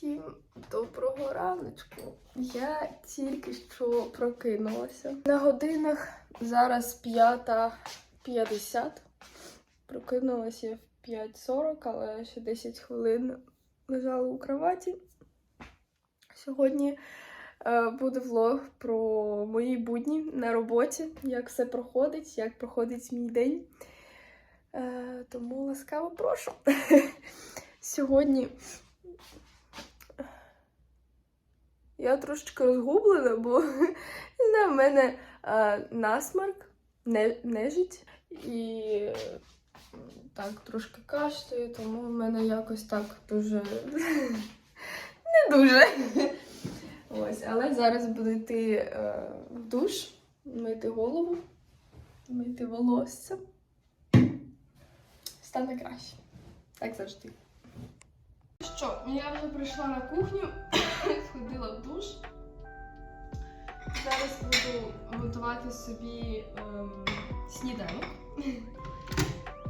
Всім доброго раночку. Я тільки що прокинулася. На годинах зараз 5.50. Прокинулася в 5.40, але ще 10 хвилин лежала у кроваті. Сьогодні е, буде влог про мої будні на роботі, як все проходить, як проходить мій день. Е, тому ласкаво прошу. Сьогодні я трошечки розгублена, бо не в мене е, насмарк, не, нежить і так трошки кашлюю, тому в мене якось так дуже не дуже. Ось, але зараз буду йти е, в душ, мити голову, мити волосся. Стане краще. Так завжди. Що, я вже прийшла на кухню, сходила в душ. Зараз буду готувати собі ем, сніданок.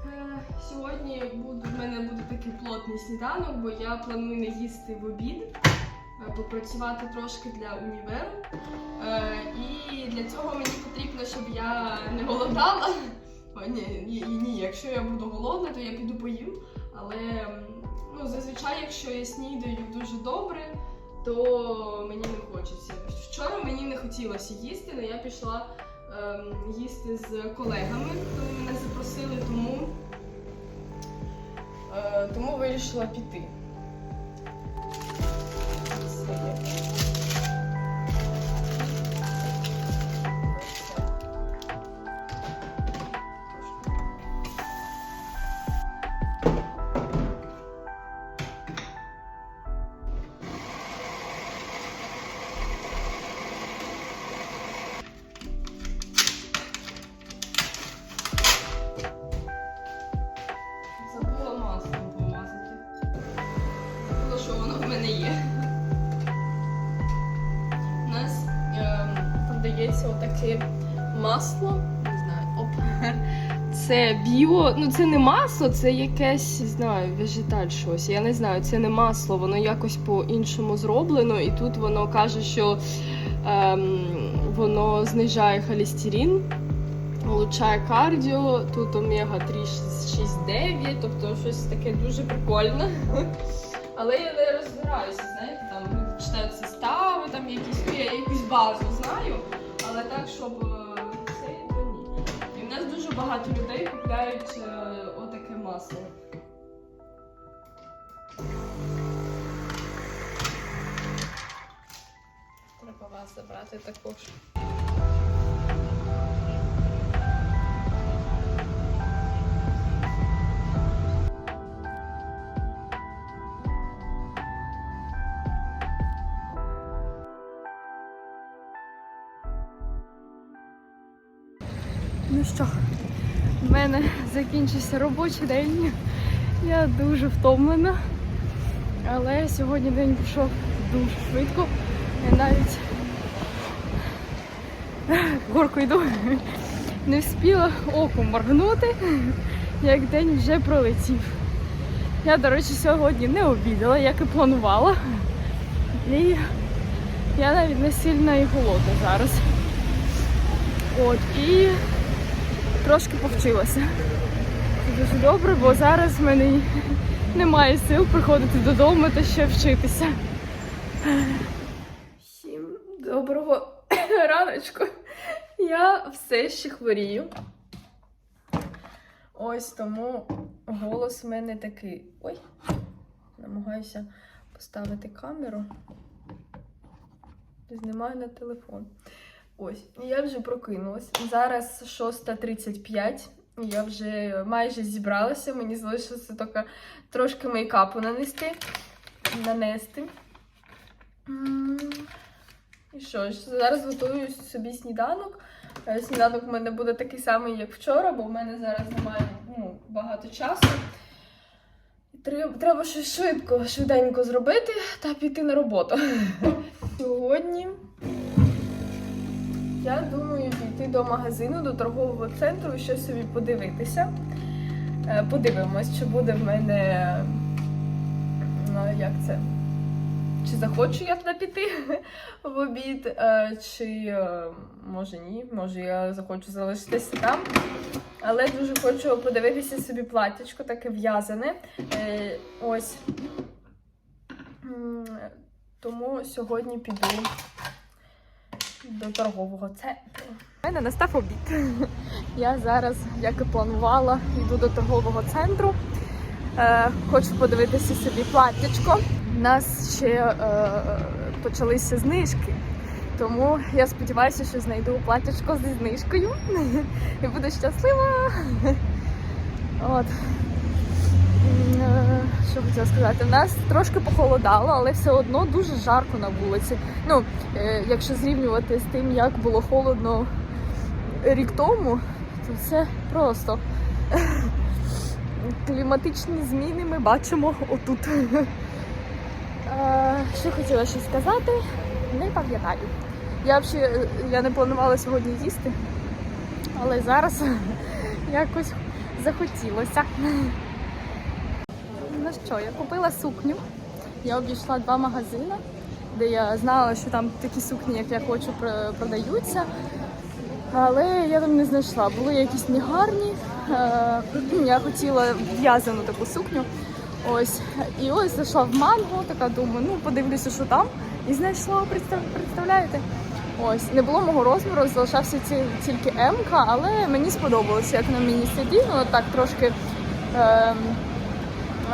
Е, Сьогодні буду, в мене буде такий плотний сніданок, бо я планую не їсти в обід, а попрацювати трошки для універу. Е, і для цього мені потрібно, щоб я не голодала. О, ні, ні, ні, якщо я буду голодна, то я піду поїм. Але ну, зазвичай, якщо я снідаю дуже добре, то мені не хочеться. Вчора мені не хотілося їсти, але я пішла ем, їсти з колегами, коли мене запросили, тому, е, тому вирішила піти. Мене є. У нас ем, продається отаке масло. Не знаю, оп. Це біо, ну це не масло, це якесь, знаю, вежеталь щось. Я не знаю, це не масло, воно якось по-іншому зроблено, і тут воно каже, що ем, воно знижає холестерин, улучшає кардіо, тут омега 3 6,9, тобто щось таке дуже прикольне. Але я не розбираюся, знаєте, там ну, читаю состави, там якісь, ну, я якусь базу знаю, але так, щоб е, це то ні. І в нас дуже багато людей купляють е, отаке масло. Треба вас забрати також. Що, в мене закінчився робочий день. Я дуже втомлена. Але сьогодні день пройшов дуже швидко. Я навіть горку йду. Не встигла оком моргнути, як день вже пролетів. Я, до речі, сьогодні не обідала, як і планувала. І я навіть не сильно і голодна зараз. От, і трошки повчилася. Це дуже добре, бо зараз в мене немає сил приходити додому та ще вчитися. Всім доброго раночку. Я все ще хворію. Ось тому голос в мене такий. Ой, намагаюся поставити камеру. Знімаю на телефон. Ось, я вже прокинулась. Зараз 6.35. Я вже майже зібралася. Мені залишилося тільки трошки мейкапу нанести. нанести. І що ж, зараз готую собі сніданок. Е, Сніданок в мене буде такий самий, як вчора, бо в мене зараз немає ну, багато часу. Треба, треба щось швидко, швиденько зробити та піти на роботу. Сьогодні я думаю піти до магазину, до торгового центру і щось собі подивитися. Е, Подивимось, чи буде в мене ну, як це? чи захочу я туди піти в обід, е, чи е, може ні, може я захочу залишитися там. Але дуже хочу подивитися собі платтячко, таке в'язане. Ось. Тому сьогодні піду до торгового центру. У мене настав обід. Я зараз, як і планувала, йду до торгового центру. Е, хочу подивитися собі платтячко. У нас ще е, почалися знижки. Тому я сподіваюся, що знайду платтячко зі знижкою і буду щаслива. От. Е, Що хотіла сказати? У нас трошки похолодало, але все одно дуже жарко на вулиці. Ну, е, якщо зрівнювати з тим, як було холодно рік тому, то це просто кліматичні зміни ми бачимо отут. Е, Що хотіла ще сказати, не пам'ятаю. Я взагалі я не планувала сьогодні їсти, але зараз якось захотілося. Ну що, я купила сукню. Я обійшла два магазини, де я знала, що там такі сукні, як я хочу, продаються. Але я там не знайшла. Були якісь негарні. Е, Я хотіла в'язану таку сукню. Ось. І ось зайшла в манго, така думаю, ну подивлюся, що там. І знайшла, представляєте? Ось, не було мого розміру, залишався тільки М, але мені сподобалося, як на мені сидів, воно так трошки ем,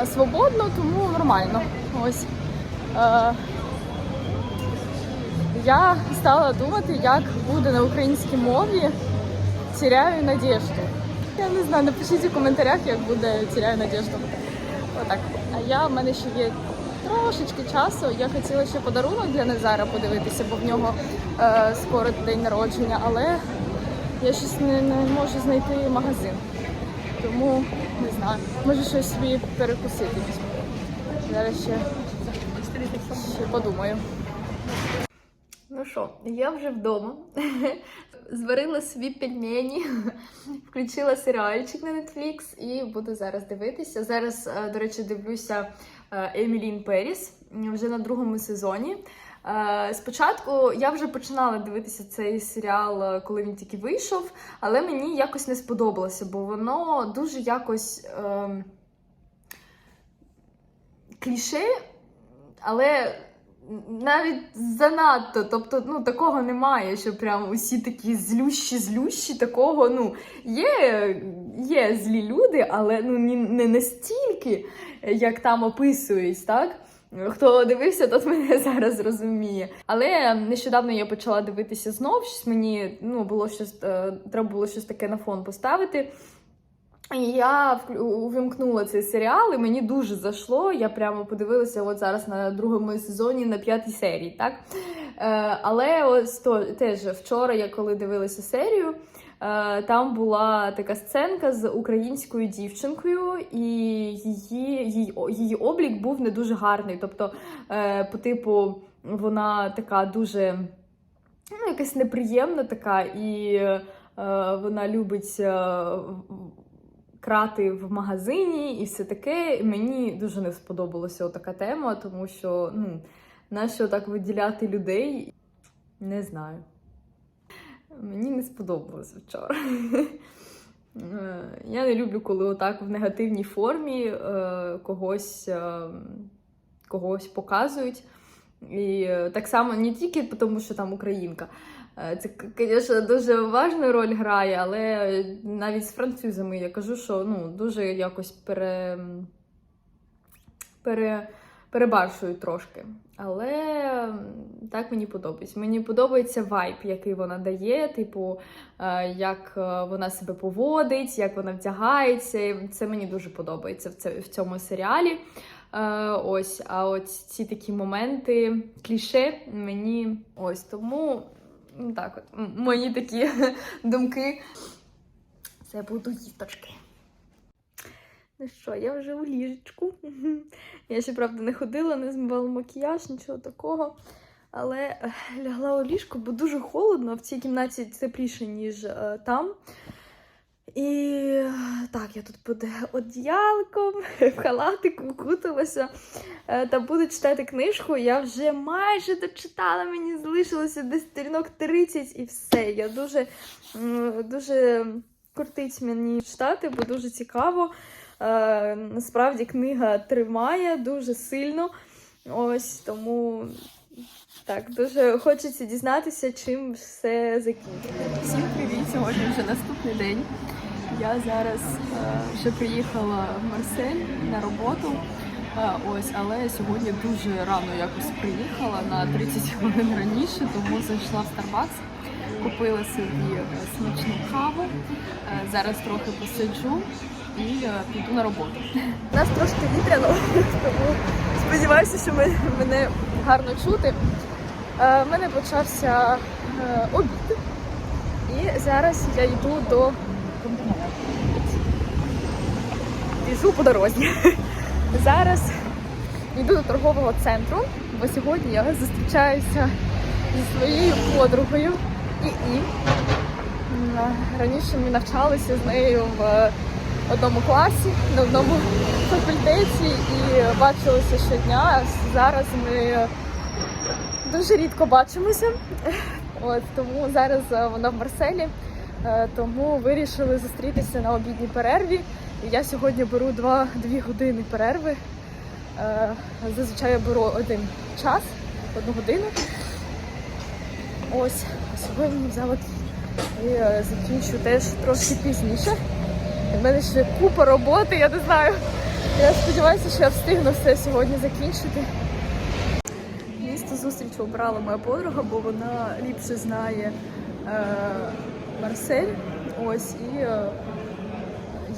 свободно, тому нормально. Ось. Е, я стала думати, як буде на українській мові «Теряю надежду». Я не знаю, напишіть у коментарях, як буде «Теряю надежду». Отак. А я в мене ще є трошечки часу. Я хотіла ще подарунок для Назара подивитися, бо в нього е, скоро день народження, але я щось не, не можу знайти магазин. Тому не знаю, може щось собі перекусити. Зараз ще, ще подумаю. Ну що, я вже вдома. Зварила собі пельмені, включила серіальчик на Netflix і буду зараз дивитися. Зараз, е, до речі, дивлюся е, Емілін Періс вже на другому сезоні. Е, Спочатку я вже починала дивитися цей серіал, е, коли він тільки вийшов, але мені якось не сподобалося, бо воно дуже якось ем, кліше, але навіть занадто. Тобто, ну такого немає, що прям усі такі злющі, злющі, такого, ну, є, є злі люди, але ну не настільки, як там описують, так? Хто дивився, тот мене зараз розуміє. Але нещодавно я почала дивитися знов. Щось мені ну було щось, е, треба було щось таке на фон поставити. І я увімкнула цей серіал, і мені дуже зайшло. Я прямо подивилася от зараз на другому сезоні на п'ятій серії, так? Е, але ось то теж вчора, я коли дивилася серію, там була така сценка з українською дівчинкою, і її, її, її облік був не дуже гарний. Тобто, е, по типу, вона така дуже ну, якась неприємна така, і е, вона любить. е, крати в магазині і все таке. Мені дуже не сподобалася така тема, тому що ну, нащо так виділяти людей, не знаю. Мені не сподобалося вчора. Е, Я не люблю, коли отак в негативній формі е, когось, е, когось показують. І так само не тільки тому, що там українка. Це, звісно, дуже важну роль грає, але навіть з французами я кажу, що ну, дуже якось пере, пере, перебаршують трошки. Але так мені подобається. Мені подобається вайб, який вона дає, типу, е, як е, вона себе поводить, як вона вдягається. Це мені дуже подобається в, цьому серіалі. Е, ось, а от ці такі моменти, кліше мені ось тому так от, мої такі думки. Це буду їсточки. Ну що, я вже у ліжечку. Я ще, правда, не ходила, не змивала макіяж, нічого такого. Але лягла у ліжко, бо дуже холодно. В цій кімнаті тепліше, ніж е, там. І так, я тут під одіялком, в халатику укуталася е, та буду читати книжку. Я вже майже дочитала, мені залишилося десь сторінок 30 і все. Я дуже, дуже кортить мені читати, бо дуже цікаво. Е, Насправді книга тримає дуже сильно. Ось тому так, дуже хочеться дізнатися, чим все закінчиться. Всім привіт! Сьогодні вже наступний день. Я зараз е, вже приїхала в Марсель на роботу. Е, ось, але сьогодні дуже рано якось приїхала на 30 хвилин раніше, тому зайшла в Starbucks, купила собі смачну каву. Зараз трохи посиджу і е, піду на роботу. Нас трошки вітряно, тому сподіваюся, що ми- мене гарно чути. Е, В мене почався е, обід, і зараз я йду до біжу по дорозі. Зараз йду до торгового центру, бо сьогодні я зустрічаюся зі своєю подругою і. Раніше ми навчалися з нею в одному класі, на одному факультеті і бачилися щодня. Зараз ми дуже рідко бачимося. От тому зараз е, вона в Марселі, е, тому вирішили зустрітися на обідній перерві. Я сьогодні беру два, дві години перерви. Е, Зазвичай я беру один час, одну годину. Ось, а сьогодні взяла. І закінчу теж трошки пізніше. У мене ще купа роботи, я не знаю. Я сподіваюся, що я встигну все сьогодні закінчити. Місто зустріч обрала моя подруга, бо вона ліпше знає е, Марсель. Ось і е,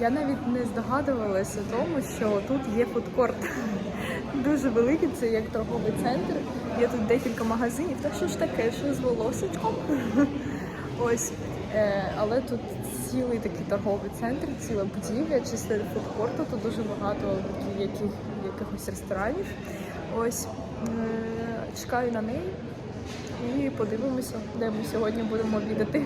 я навіть не здогадувалася тому, що тут є фудкорт. Дуже великий, це як торговий центр. Є тут декілька магазинів. Та що ж таке, що з волосечком? Ось. Е, але тут цілий такий торговий центр, ціла будівля, чисто фудкорту, тут дуже багато яких, якихось ресторанів. Ось е, чекаю на неї і подивимося, де ми сьогодні будемо обідати.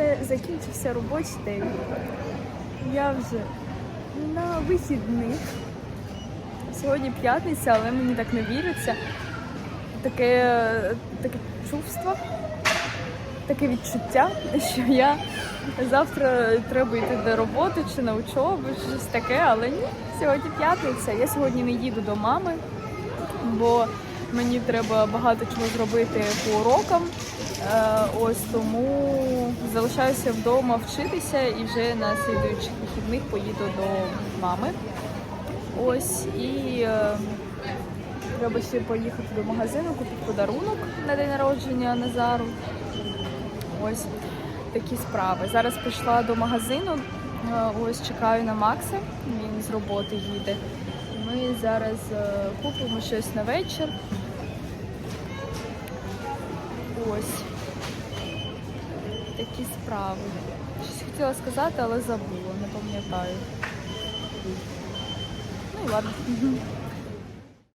Мене закінчився робочий день. Я вже на вихідних. Сьогодні п'ятниця, але мені так не віриться. Таке, таке чувство, таке відчуття, що я завтра треба йти до роботи чи на учобу, чи щось таке, але ні, сьогодні п'ятниця. Я сьогодні не їду до мами, бо мені треба багато чого зробити по урокам. Е, Ось тому залишаюся вдома вчитися і вже на слідуючих вихідних поїду до мами. Ось і е, треба ще поїхати до магазину, купити подарунок на день народження Назару. Ось такі справи. Зараз прийшла до магазину. е, Ось чекаю на Макса. Він з роботи їде. Ми зараз купимо щось на вечір. Ось такі справи. Щось хотіла сказати, але забула, не пам'ятаю. Ну ладно.